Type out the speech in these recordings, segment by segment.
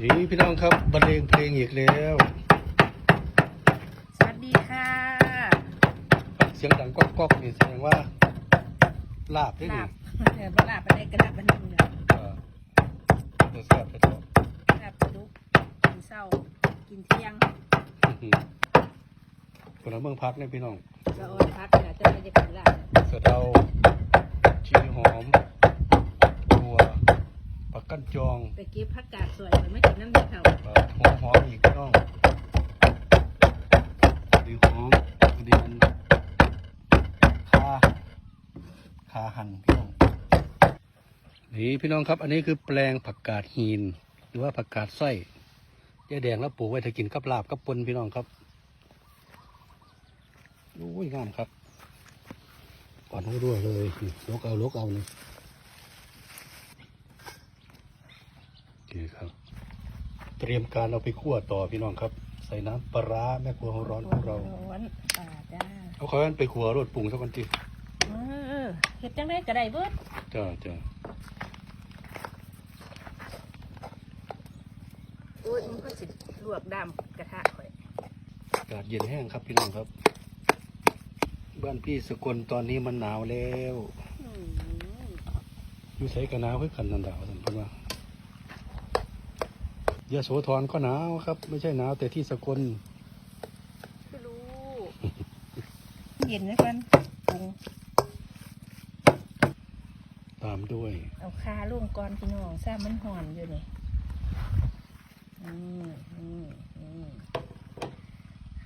นี่พี่น้องครับบรรเลงเพลงอีกแล้ว สวัสดีค่ะ เสียงดังก๊อกก๊อกนี่แสดงว่า ลาบได้ลานี่บเออบ่ลาบไปได้กระลาบบันนึงเลยเออจะแซ่บไปต่อลาบปลาดุกกินเช้า กินเที่ยงอื้อหือคนละเมืองพักเนี่ยพี่น้อง จะออนพักเดี๋ยวจะไม่ได้กินลาบ สะเดาชีหอมบัวปักกั้นจอง ไป เก็บผักกาดสวยมันไม่กินน้ำเดือดเท่าเอ่อหัวหอมอีกพี่น้องดีหอมดีมันคาคาหั่นพี่น้องนี่พี่น้องครับ อันนี้คือแปลงผักกาดหินหรือว่าผักกาดไส้ยายแดงแล้วปลูกไว้ถ้ากินกับลาบกับปนพี่น้องครับโอ้ยงามครับก่อนให้ด้วยเลยนี่ลกเอาลกเอานี่โอ เคครับ เตรียมการเอาไปคั่วต่อพี่น้องครับ ใส่น้ำปลาร้าแม่ครัวของร้อนของเราร้อนป่าจ้าเอาเขาอันไปขัวรถปรุงสักวันทีเออเฮ็ดจังได้ก็ได้เบิดจ้าจ้าอุ้ยมันก็สิลวกดำกระทะข่อยอากาศเย็นแห้งครับพี่น้องครับ บ้านพี่สกลตอนนี้มันหนาวแล้วอืมอยู่ใส่กันหนาวคือกันนันดาวท่านเพิ่นว่า ยะโสธรก็หนาวครับ ไม่ใช่หนาวแต่ที่สกลไม่รู้เย็นนะกันปรุงตามด้วย เอาคาลุงก่อนพี่น้องแซ่บมันหอนอยู่นี่อืมอืมอืม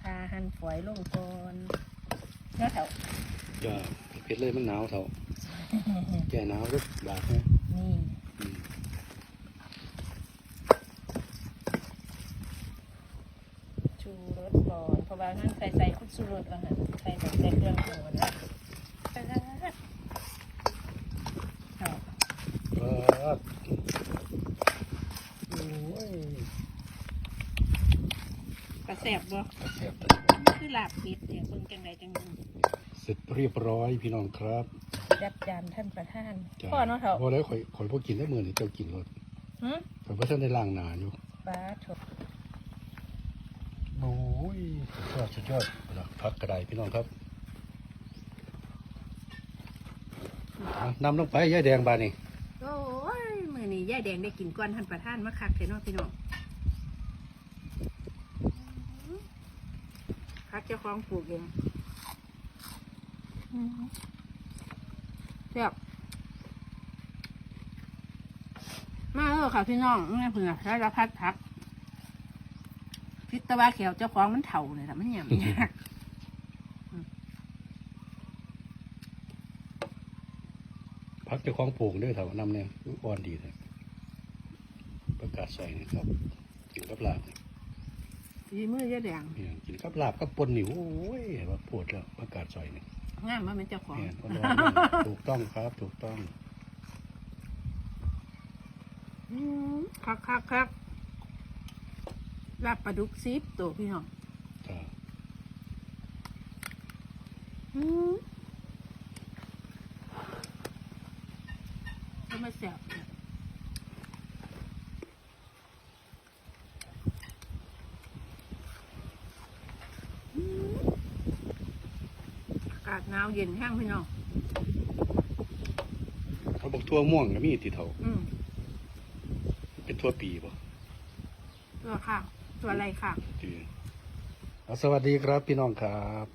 คาหั่นฝอยลงก่อนเนื้อแถวจ้าเผ็ดเลยมันหนาวเถอะแก่หนาวรึบาดนะ นี่ อืม ชูรส ก่อนเพราะว่านั่นใส่ใส่คุดชูรสแล้วนะใส่แบบใส่เครื่องหัวนะเอาปาดโอ้ยกระแสบบ่แซ่บจังมันคือหลาบปิดเนี่ยเบิ่งจังใดจังนึงเสร็จเรียบร้อยพี่น้องครับจัดจานท่านประธานพ่อเนาะเถอะพอแล้วข่อยข่อยพวกกินได้มือนี่เจ้ากินรถหึข่อยว่าท่านได้ล้างหนาอยู่ปลาถด โอ้ยสุดยอดสุดยอดพักกระไดพี่น้องครับนำลงไปยายแดงบานี่โอ้ยมือนี้ยายแดงได้กินก้อนท่านประธานมาคักเถอะเนาะพี่น้องพักเจ้าของปลูกเองอืมแซ่บมาเออค่ะพี่น้องแม่เผื่อแล้วเราพัดพัก พิษตะวาเขียวเจ้าของมันเถ่าเลยแต่มันหยำยากพักเจ้าของปลูกด้วยเถอะนำเนี่ยอ่อนดีเลยประกาศใส่นะครับกินกับลาบนี่ดีมือยายแดงเนี่ยกินกับลาบกับปนนี่โอ้ยว่าปวดแล้วประกาศใส่นี่งามมาเป็นเจ้าของเนี่ยอ่อนๆถูกต้องครับ ถูกต้องอืมคักคักคัก ลาบปลาดุกซิปตัวพี่น้องจ้าอืมก็ไม่แสบเนี่ยอืมอากาศหนาวเย็นแห้งพี่น้อง เขาบอกทั่วม่วงก็มีติเถาอืมเป็นทั่วปีป่ะตัวข้าง ตัวอะไรข้างดีเอาสวัสดีครับพี่น้องครับ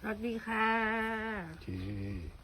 สวัสดีค่ะที่